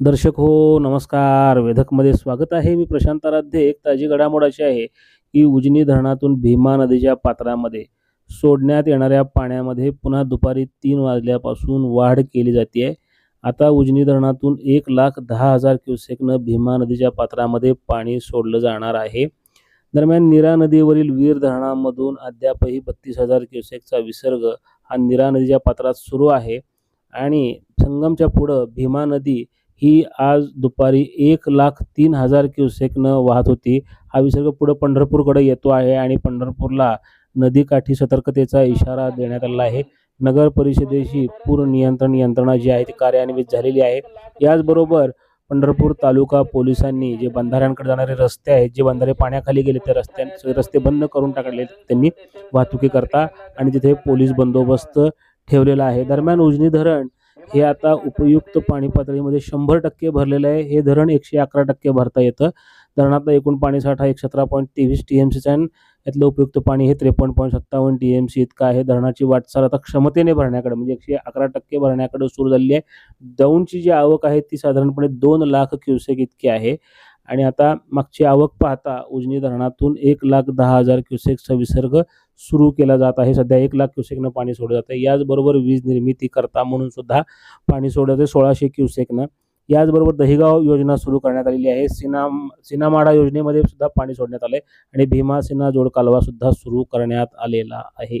दर्शक हो नमस्कार. वेधकमध्ये स्वागत आहे. मी प्रशांत आराध्य. एक ताजी घडामोडाची आहे की उजनी धरणातून भीमा नदीच्या पात्रामध्ये सोडण्यात येणाऱ्या पाण्यामध्ये पुन्हा दुपारी तीन वाजल्यापासून वाढ केली जाते. आहे आता उजनी धरणातून एक लाख दहा हजार क्युसेकनं भीमा नदीच्या पात्रामध्ये पाणी सोडलं जाणार आहे. दरम्यान नीरा नदीवरील वीर धरणामधून अद्यापही बत्तीस हजार क्युसेकचा विसर्ग हा नीरा नदीच्या पात्रात सुरू आहे. आणि संगमच्या पुढं भीमा नदी ही आज दुपारी एक लाख तीन हजार क्युसेकनं वाहत होती. हा विसर्ग पुढं पंढरपूरकडे येतो आहे आणि पंढरपूरला नदीकाठी सतर्कतेचा इशारा देण्यात आला आहे. नगर परिषदेशी पूर नियंत्रण यंत्रणा जी आहे ती कार्यान्वित झालेली आहे. याचबरोबर पंढरपूर तालुका पोलिसांनी जे बंधाऱ्यांकडे जाणारे रस्ते आहेत जे बंधारे पाण्याखाली गेले त्या रस्त्यां रस्ते बंद करून टाकले त्यांनी वाहतुकीकरता आणि तिथे पोलीस बंदोबस्त ठेवलेला आहे. दरम्यान उजनी धरण हे आता उपयुक्त पाणी पातळीमध्ये शंभर टक्के भरलेलं आहे. हे धरण एकशे अकरा टक्के भरता येतं. धरणातला एकूण पाणीसाठा एक सतरा पॉईंट तेवीस टी एम सीचा आहे. यातलं उपयुक्त पाणी हे त्रेपन्न पॉईंट सत्तावन्न टी एम सी इतकं आहे. धरणाची वाटचाल आता क्षमतेने भरण्याकडे म्हणजे एकशे अकरा टक्के भरण्याकडे सुरू झालेली आहे. दौंडची जी आवक आहे ती साधारणपणे दोन लाख क्युसेक इतकी आहे. आणि आता मागची आवक पाहता उजनी धरणातून एक लाख दहा हजार क्युसेकचा विसर्ग सुरू केला जात आहे. सध्या एक लाख क्युसेकनं पाणी सोडलं जातं याचबरोबर वीज निर्मिती करता म्हणून सुद्धा पाणी सोडलं जाते सोळाशे क्युसेकनं याचबरोबर दहिगाव योजना सुरू करण्यात आलेली आहे. सिनाम सिनामाडा योजनेमध्ये सुद्धा पाणी सोडण्यात आलं आहे आणि भीमा सिना जोड कालवा सुद्धा सुरू करण्यात आलेला आहे.